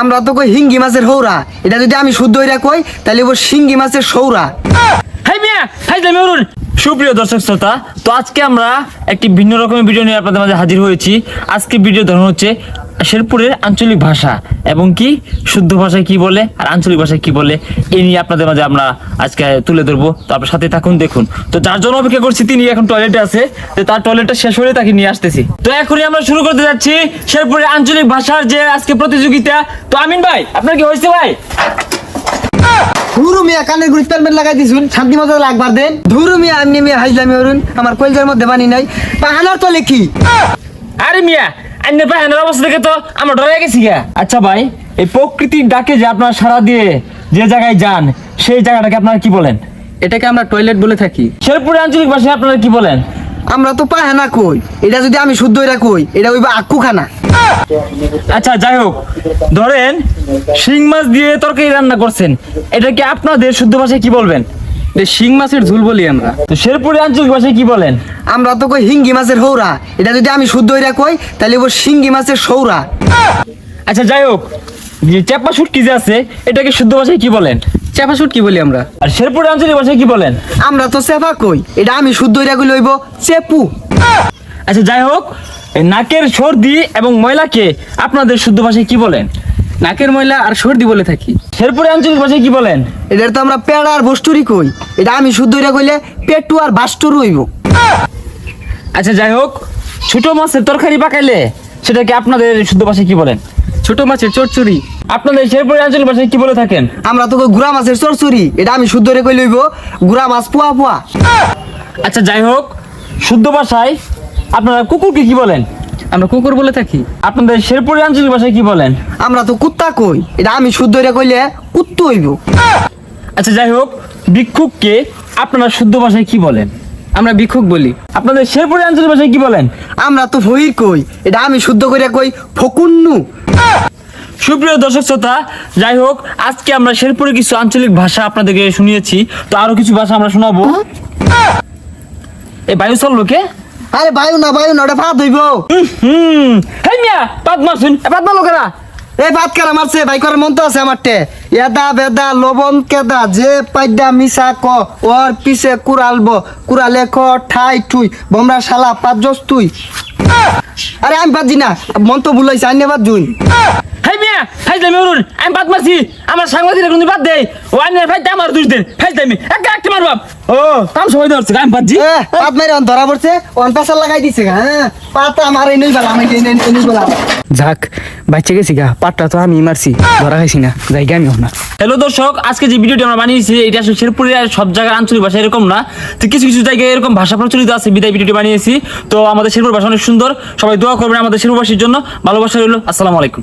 আমরা তো কই হিঙ্গি মাছের হৌরা। এটা যদি আমি শুদ্ধ হইরা কই তাহলে ও শিঙ্গি মাছের সৌরা। হাই মিয়া, হাই জামি অরুণ। সুপ্রিয় দর্শক শ্রোতা, তো আজকে আমরা একটি ভিন্ন রকমের ভিডিও নিয়ে আপনাদের মাঝে হাজির হয়েছি। আজকে ভিডিও ধরন হচ্ছে শেরপুরের আঞ্চলিক ভাষা এবং কি শুদ্ধ ভাষায় কি বলে আর আঞ্চলিক ভাষায় কি বলে এই নিয়ে আপনাদের মাঝে আমরা আজকে তুলে ধরবো। তো আপনার সাথে থাকুন দেখুন। তো যার জন্য অপেক্ষা করছি তিনি এখন টয়লেটে আছে। তো তার টয়লেটটা শেষ হলে তাকে নিয়ে আসতেছি। তো এখনই আমরা শুরু করতে যাচ্ছি শেরপুরের আঞ্চলিক ভাষার যে আজকে প্রতিযোগিতা। তো আমিন ভাই আপনার কি হয়েছে ভাই? ধুরু মিয়া কানের গুড়ি পেলমেন্ট লাগাই দিছুন। শান্তি মতো লাগবার দেন। ধুরু মিয়া হাইজলামি আমার কলজার মধ্যে বানি নাই। পাহানার তো লেখি আরে মিয়া আন্নের পাহানের অবস্থা দেখে তো আমরা ডরে গেছি গা আচ্ছা ভাই এই প্রকৃতির ডাকে যে আপনারা সারা দিয়ে যে জায়গায় যান সেই জায়গাটাকে আপনারা কি বলেন? এটাকে আমরা টয়লেট বলে থাকি। শেরপুরে আঞ্চলিক ভাষায় আপনারা কি বলেন? আমরা তো পাহানা কই এটা যদি আমি শুদ্ধ হইরা কই এটা হইবা আক্কু খানা আচ্ছা যাই হোক ধরেন শিং মাছ দিয়ে তরকারি রান্না করছেন এটা কি আপনাদের শুদ্ধ ভাষায় কি বলবেন? এটা শিং মাছের ঝুল বলি আমরা। তো শেরপুরে আঞ্চলিক ভাষায় কি বলেন? আমরা তো কই হিঙ্গি মাছের হৌরা। এটা যদি আমি শুদ্ধ হইরা কই তাহলে ও শিঙ্গি মাছের সৌরা। আচ্ছা যাই হোক যে চেপা শুটকি যে আছে এটাকে শুদ্ধ ভাষায় কি বলেন? চাপা শুট কি বলি আমরা। আর শেরপুরে আঞ্চলিক ভাষায় কি বলেন? আমরা তো সেফা কই এটা আমি শুদ্ধ হইরা কই লইব চেপু আচ্ছা যাই হোক নাকের সর্দি এবং ময়লাকে আপনাদের শুদ্ধ ভাষায় কি বলেন? নাকের ময়লা আর সর্দি বলে থাকি। শেরপুরে আঞ্চলিক ভাষায় কি বলেন? এটার তো আমরা পেড়া আর বস্তুরি কই। এটা আমি শুদ্ধ হইরা কইলে পেটু আর বাস্টুর হইব। আচ্ছা যাই হোক ছোট মাছের তরকারি পাকাইলে সেটাকে আপনাদের শুদ্ধ ভাষায় কি বলেন? ছোট মাছের চচ্চড়ি আপনাদের শেরপুরে আঞ্চলিক ভাষায় কি বলে থাকেন? আমরা তো কই গুড়া মাছের চরচুরি এটা আমি শুদ্ধ হইরা কই লইব গুড়া মাছ পুয়া পুয়া। আচ্ছা যাই হোক শুদ্ধ ভাষায় আপনারা কুকুরকে কি বলেন? আমরা কুকুর বলে থাকি। আপনাদের শেরপুরে আঞ্চলিক ভাষায় কি বলেন? আমরা তো কুত্তা কই। এটা আমি শুদ্ধ হইরা কইলে কুত্তু হইব। আচ্ছা যাই হোক ভিক্ষুককে আপনারা শুদ্ধ ভাষায় কি বলেন? আমরা ভিক্ষুক বলি। আপনাদের শেরপুরে আঞ্চলিক ভাষায় কি বলেন? আমরা তো ফহির কই। এটা আমি শুদ্ধ কইরা কই ফকুন্নু। সুপ্রিয় দর্শক শ্রোতা যাই হোক আজকে আমরা শেরপুরে কিছু আঞ্চলিক ভাষা আপনাদেরকে শুনিয়েছি। তো আরও কিছু ভাষা আমরা শোনাবো। এই বায়ু চল লোকে? আরে বায়ু না বায়ু না ওটা ভাত হইব হুম। হে মিয়া পাত মারছুন। পাত মারলো কেনা এ ভাত কারা মারছে? ভাই করার মন তো আছে আমার টে এদা বেদা লবণ কেদা যে পাইদা মিশা ক ওর পিছে কুড়ালব কুড়ালে ক ঠাই ঠুই বমরা শালা পাঁচ জস তুই আরে আমি বাদ না মন তো ভুলাইছে আইনে বাদ জুই হেই মিয়া ফাইজ অরুণ আমি পাত মারছি আমার সাংবাদিক কোনো বাদ দেই ও ফাইজ আমার দুই দিন একটা মার বাপ। ও কাম সবাই ধরছে আমি পাত মেরে অন ধরা পড়ছে অন লাগাই দিছে হ্যাঁ। পাতা আমার এই নই বেলা আমি এই নই বাচ্চা গেছি গা পাটটা তো আমি মারছি ধরা খাইছি না জায়গা আমি না। হ্যালো দর্শক আজকে যে ভিডিওটি আমরা বানিয়েছি এটা আসলে শেরপুরের সব জায়গার আঞ্চলিক ভাষা এরকম না। তো কিছু কিছু জায়গায় এরকম ভাষা প্রচলিত আছে বিদায় ভিডিওটি বানিয়েছি। তো আমাদের শেরপুর ভাষা অনেক সুন্দর সবাই দোয়া করবেন আমাদের শেরপুরবাসীর জন্য। ভালোবাসা রইল আসসালামু আলাইকুম।